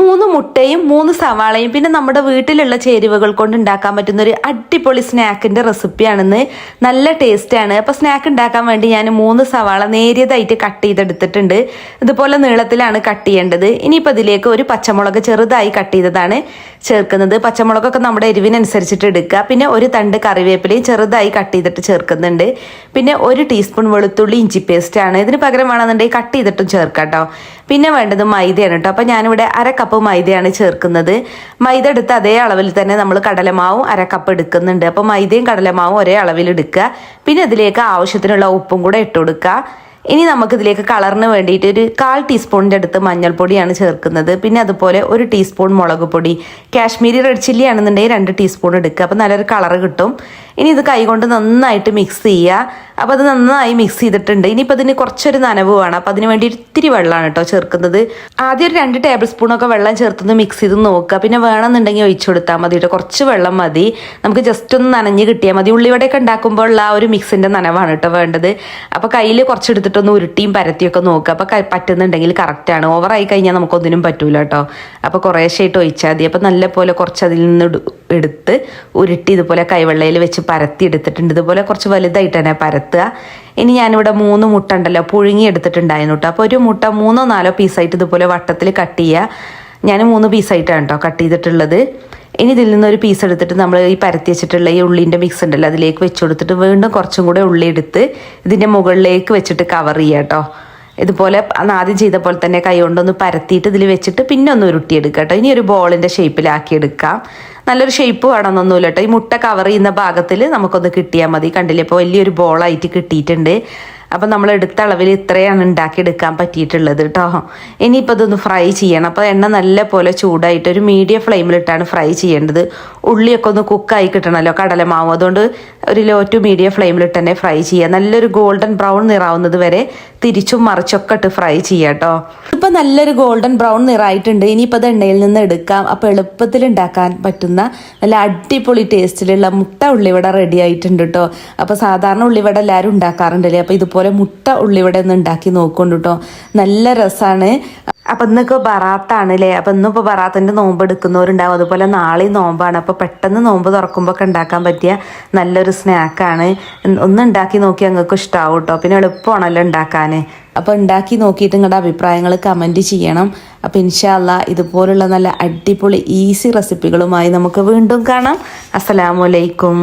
മൂന്ന് മുട്ടയും മൂന്ന് സവാളയും പിന്നെ നമ്മുടെ വീട്ടിലുള്ള ചേരുവകൾ കൊണ്ട് ഉണ്ടാക്കാൻ പറ്റുന്ന ഒരു അടിപൊളി സ്നാക്കിന്റെ റെസിപ്പിയാണെന്ന് നല്ല ടേസ്റ്റാണ് അപ്പോൾ സ്നാക്ക് ഉണ്ടാക്കാൻ വേണ്ടി ഞാൻ മൂന്ന് സവാള നേരിയതായിട്ട് കട്ട് ചെയ്തെടുത്തിട്ടുണ്ട്. ഇതുപോലെ നീളത്തിലാണ് കട്ട് ചെയ്യേണ്ടത്. ഇനിയിപ്പോൾ ഇതിലേക്ക് ഒരു പച്ചമുളക് ചെറുതായി കട്ട് ചെയ്തതാണ് ചേർക്കുന്നത്. പച്ചമുളകൊക്കെ നമ്മുടെ എരിവിനനുസരിച്ചിട്ട് എടുക്കുക. പിന്നെ ഒരു തണ്ട് കറിവേപ്പിലയും ചെറുതായി കട്ട് ചെയ്തിട്ട് ചേർക്കുന്നുണ്ട്. പിന്നെ ഒരു ടീസ്പൂൺ വെളുത്തുള്ളി ഇഞ്ചി പേസ്റ്റ് ആണ്. ഇതിന് പകരം വേണമെന്നുണ്ടെങ്കിൽ കട്ട് ചെയ്തിട്ടും ചേർക്കാം കേട്ടോ പിന്നെ വേണ്ടത് മൈദയാണ് കേട്ടോ അപ്പോൾ ഞാനിവിടെ അര കപ്പ് മൈദയാണ് ചേർക്കുന്നത്. മൈദ എടുത്ത് അതേ അളവിൽ തന്നെ നമ്മൾ കടലമാവും അര കപ്പ് എടുക്കുന്നുണ്ട്. അപ്പോൾ മൈദയും കടലമാവും ഒരേ അളവിൽ എടുക്കുക. പിന്നെ അതിലേക്ക് ആവശ്യത്തിനുള്ള ഉപ്പും കൂടെ ഇട്ട് കൊടുക്കുക. ഇനി നമുക്കിതിലേക്ക് കളറിന് വേണ്ടിയിട്ട് ഒരു കാൽ ടീസ്പൂണിന്റെ അടുത്ത് മഞ്ഞൾപ്പൊടിയാണ് ചേർക്കുന്നത്. പിന്നെ അതുപോലെ ഒരു ടീസ്പൂൺ മുളക് പൊടി. കാശ്മീരി റെഡ് ചില്ലി ആണെന്നുണ്ടെങ്കിൽ രണ്ട് ടീസ്പൂൺ എടുക്കുക. അപ്പോൾ നല്ലൊരു കളർ കിട്ടും. ഇനി ഇത് കൈകൊണ്ട് നന്നായിട്ട് മിക്സ് ചെയ്യുക അപ്പോൾ അത് നന്നായി മിക്സ് ചെയ്തിട്ടുണ്ട്. ഇനിയിപ്പോൾ അതിന് കുറച്ചൊരു നനവ് വേണം. അപ്പോൾ അതിന് വേണ്ടി ഇത്തിരി വെള്ളമാണ് കേട്ടോ ചേർക്കുന്നത്. ആദ്യം ഒരു രണ്ട് ടേബിൾ സ്പൂണൊക്കെ വെള്ളം ചേർത്തുനിന്ന് മിക്സ് ചെയ്ത് നോക്കുക. പിന്നെ വേണമെന്നുണ്ടെങ്കിൽ ഒഴിച്ചു കൊടുത്താൽ മതി കേട്ടോ. കുറച്ച് വെള്ളം മതി. നമുക്ക് ജസ്റ്റ് ഒന്ന് നനഞ്ഞ് കിട്ടിയാൽ മതി. ഉള്ളിവടയൊക്കെ ഉണ്ടാക്കുമ്പോൾ ഉള്ള ആ ഒരു മിക്സിന്റെ നനവാണ് കേട്ടോ വേണ്ടത്. അപ്പോൾ കയ്യിൽ കുറച്ച് എടുത്തിട്ടൊന്ന് ഉരുട്ടിയും പരത്തിയൊക്കെ നോക്കുക. അപ്പോൾ പറ്റുന്നുണ്ടെങ്കിൽ കറക്റ്റാണ് ഓവറായി കഴിഞ്ഞാൽ നമുക്കൊന്നിനും പറ്റൂല കേട്ടോ. അപ്പോൾ കുറേശ്ശായിട്ട് ഒഴിച്ചാൽ മതി. അപ്പോൾ നല്ല പോലെ കുറച്ച് അതിൽ നിന്ന് എടുത്ത് ഉരുട്ടി ഇതുപോലെ കൈവെള്ളയിൽ വെച്ച് പരത്തി എടുത്തിട്ടുണ്ട് ഇതുപോലെ കുറച്ച് വലുതായിട്ട് തന്നെ പരത്തുക. ഇനി ഞാനിവിടെ മൂന്ന് മുട്ട ഉണ്ടല്ലോ പുഴുങ്ങി എടുത്തിട്ടുണ്ടായിരുന്നു കേട്ടോ അപ്പോൾ ഒരു മുട്ട മൂന്നോ നാലോ പീസായിട്ട് ഇതുപോലെ വട്ടത്തിൽ കട്ട് ചെയ്യുക ഞാൻ മൂന്ന് പീസായിട്ടാണ് കേട്ടോ കട്ട് ചെയ്തിട്ടുള്ളത്. ഇനി ഇതിൽ നിന്നൊരു പീസ് എടുത്തിട്ട് നമ്മൾ ഈ പരത്തി വെച്ചിട്ടുള്ള ഈ ഉള്ളിന്റെ മിക്സ് ഉണ്ടല്ലോ അതിലേക്ക് വെച്ച് കൊടുത്തിട്ട് വീണ്ടും കുറച്ചും കൂടെ ഉള്ളി എടുത്ത് ഇതിന്റെ മുകളിലേക്ക് വെച്ചിട്ട് കവർ ചെയ്യുക കേട്ടോ ഇതുപോലെ ആദ്യം ചെയ്ത പോലെ തന്നെ കൈ കൊണ്ടൊന്ന് പരത്തിയിട്ട് ഇതിൽ വെച്ചിട്ട് പിന്നെ ഒന്ന് ഉരുട്ടിയെടുക്കുക കേട്ടോ. ഇനി ഒരു ബോളിന്റെ ഷേപ്പിലാക്കി എടുക്കാം നല്ലൊരു ഷേപ്പ് വേണമെന്നൊന്നുമില്ല കേട്ടോ. ഈ മുട്ട കവർ ചെയ്യുന്ന ഭാഗത്തിൽ നമുക്കൊന്ന് കിട്ടിയാൽ മതി. കണ്ടില്ലേ? ഇപ്പോൾ വലിയൊരു ബോളായിട്ട് കിട്ടിയിട്ടുണ്ട്. അപ്പം നമ്മൾ എടുത്ത അളവിൽ ഇത്രയാണ് ഉണ്ടാക്കിയെടുക്കാൻ പറ്റിയിട്ടുള്ളത് കേട്ടോ ഇനിയിപ്പോൾ ഇതൊന്ന് ഫ്രൈ ചെയ്യണം. അപ്പോൾ എണ്ണ നല്ല പോലെ ചൂടായിട്ട് ഒരു മീഡിയം ഫ്ലെയിമിലിട്ടാണ് ഫ്രൈ ചെയ്യേണ്ടത്. ഉള്ളിയൊക്കെ ഒന്ന് കുക്കായി കിട്ടണമല്ലോ കടലമാവ്. അതുകൊണ്ട് ഒരു ലോ ടു മീഡിയം ഫ്ലെയിമിലിട്ട് തന്നെ ഫ്രൈ ചെയ്യുക. നല്ലൊരു ഗോൾഡൻ ബ്രൗൺ നിറാവുന്നത് വരെ തിരിച്ചും മറിച്ചൊക്കെ ഇട്ട് ഫ്രൈ ചെയ്യുക കേട്ടോ ഇപ്പം നല്ലൊരു ഗോൾഡൻ ബ്രൗൺ നിറായിട്ടുണ്ട്. ഇനിയിപ്പോൾ അത് എണ്ണയിൽ നിന്ന് എടുക്കാം. അപ്പോൾ എളുപ്പത്തിൽ ഉണ്ടാക്കാൻ പറ്റുന്ന നല്ല അടിപൊളി ടേസ്റ്റിലുള്ള മുട്ട ഉള്ളിവട റെഡി ആയിട്ടുണ്ട് കേട്ടോ അപ്പോൾ സാധാരണ ഉള്ളിവട എല്ലാവരും ഉണ്ടാക്കാറുണ്ടല്ലേ? അപ്പോൾ ഇതുപോലെ മുട്ട ഉള്ളിവിടെ ഒന്ന് ഉണ്ടാക്കി നോക്കുന്നുണ്ട് കേട്ടോ നല്ല രസമാണ് അപ്പം ഇന്നൊക്കെ ബറാത്താണ് അല്ലേ അപ്പം ഇന്നിപ്പോൾ ബറാത്തിന്റെ നോമ്പ് എടുക്കുന്നവരുണ്ടാവും. അതുപോലെ നാളെയും നോമ്പാണ്. അപ്പോൾ പെട്ടെന്ന് നോമ്പ് തുറക്കുമ്പോൾ ഒക്കെ ഉണ്ടാക്കാൻ പറ്റിയ നല്ലൊരു സ്നാക്കാണ്. ഒന്ന് ഉണ്ടാക്കി നോക്കി ഞങ്ങൾക്ക് ഇഷ്ടമാവും കേട്ടോ പിന്നെ എളുപ്പമാണല്ലോ ഉണ്ടാക്കാൻ അപ്പോൾ ഉണ്ടാക്കി നോക്കിയിട്ട് നിങ്ങളുടെ അഭിപ്രായങ്ങൾ കമന്റ് ചെയ്യണം. അപ്പോൾ ഇൻഷാല്ല ഇതുപോലുള്ള നല്ല അടിപൊളി ഈസി റെസിപ്പികളുമായി നമുക്ക് വീണ്ടും കാണാം. അസ്സലാമു അലൈക്കും.